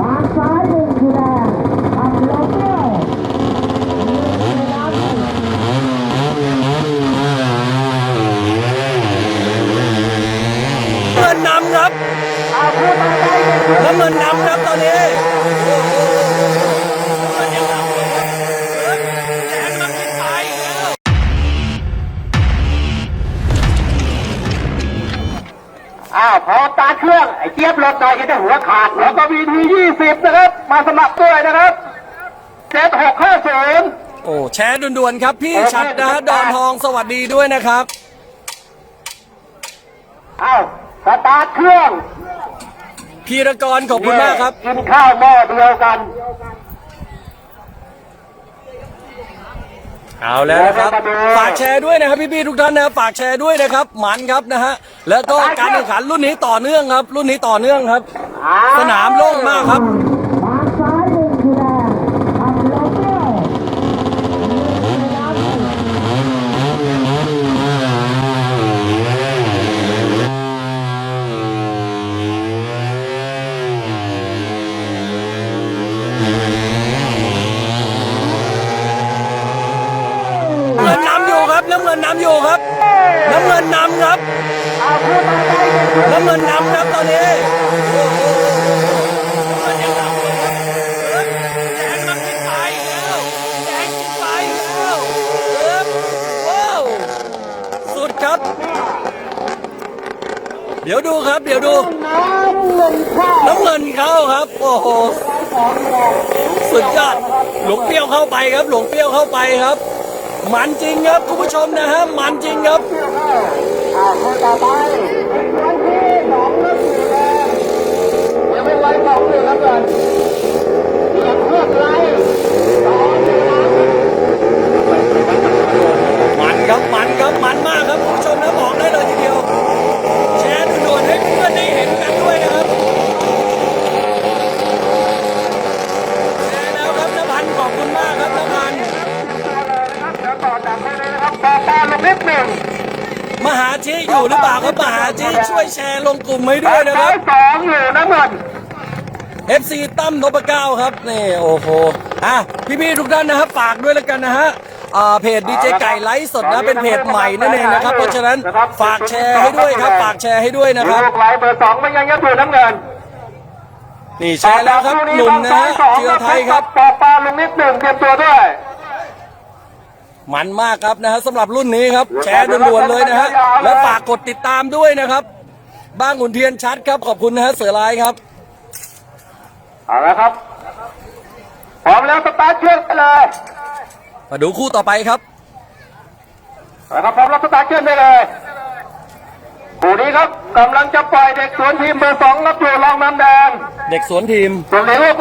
ทางซ้ายหนึ่งคือแดงทำโลโก้เงินนำครับน้ำเงินนำครับตอนนี้ อ้าวพอตาร์ทเครื่องไอ้เจี๊ยบรถหน่อยจะได้หัวขาดแล้วก็วีทียี่สิบนะครับ มาสมัครด้วยนะครับเจ็ดหกห้าศูนย์โอ้แชร์ด่วนๆครับ พี่ชัดนะฮะดอนทองสวัสดีด้วยนะครับ อ้าวสตาร์ทเครื่องพีรกรขอบคุณมากครับ กินข้าวหม้อเดียวกัน เอาแล้วนะครับฝากแชร์ด้วยนะครับพี่ๆทุกท่านนะครับฝากแชร์ด้วยนะครับหมันครับนะฮะแล้วก็การแข่งขันรุ่นนี้ต่อเนื่องครับ รุ่นนี้ต่อเนื่องครับ สนามโล่งมากครับ น้ำเงินนำอยู่ครับ น้ำเงินนำครับ น้ำเงินนำครับตอนนี้เงินยังนำอยู่ครับแดงมันกินไปอีกแล้วแดงกินไปอีกแล้วเอิบว้าวสุดครับเดี๋ยวดูครับ เดี๋ยวดู น้ำเงินเข้าครับ โอ้โห สุดยอด หลวงเปี้ยวเข้าไปครับ หลวงเปี้ยวเข้าไปครับ มันจริงครับคุณผู้ชมนะฮะมันจริงครับอ่าคนต่อไปวันที่สองนับสีแดงยังไม่ไว้สองเลยครับก่อนเสียังเพื่อไรสองหนึ่งนะมันครับมันครับมันมากครับคุณผู้ชมนะบอกได้เลยทีเดียว แชร์ด่วนๆให้เพื่อนได้เห็นกันด้วยนะครับแชร์แล้วครับน้ำพันขอบคุณมากครับ นิดหนึ่งมหาชีอยู่หรือเปล่าครับมหาชีช่วยแชร์ลงกลุ่มให้ด้วยนะคสารับยสองอยู่น้ำเงิน FC ตั้มนพเก้าครับนี่โอ้โหอะพี่ๆทุกท่านนะครับฝากด้วยแล้วกันนะฮะอ่าเพจดีเจไก่ไลฟ์สดนะเป็นเพจใหม่นั่นเองนะครับ เพราะฉะนั้นฝากแชร์ให้ด้วยครับ ฝากแชร์ให้ด้วยนะครับลูกไหลเบอร์สองมันยังยังอยู่น้ำเงินนี่แชร์แล้วครับหนุ่มนะฮะเจือไทยครับต่อตาลงนิดหนึ่งเตรียมตัวด้วย มันมากครับนะฮะสำหรับรุ่นนี้ครับ แชร์ด่วนๆเลยนะฮะและฝากกดติดตามด้วยนะครับ บ้างขุนเทียนชัดครับ ขอบคุณนะฮะเสือลายครับเอาละครับพร้อมแล้วสตาร์ทเครื่องไปเลยมาดูคู่ต่อไปครับเอาละครับพร้อมแล้วสตาร์ทเครื่องไปเลยคู่นี้ครับกำลังจะปล่อยเด็กสวนทีมเบอร์สองรับอยู่รองน้ำแดง เด็กสวนทีมส่วนในลูก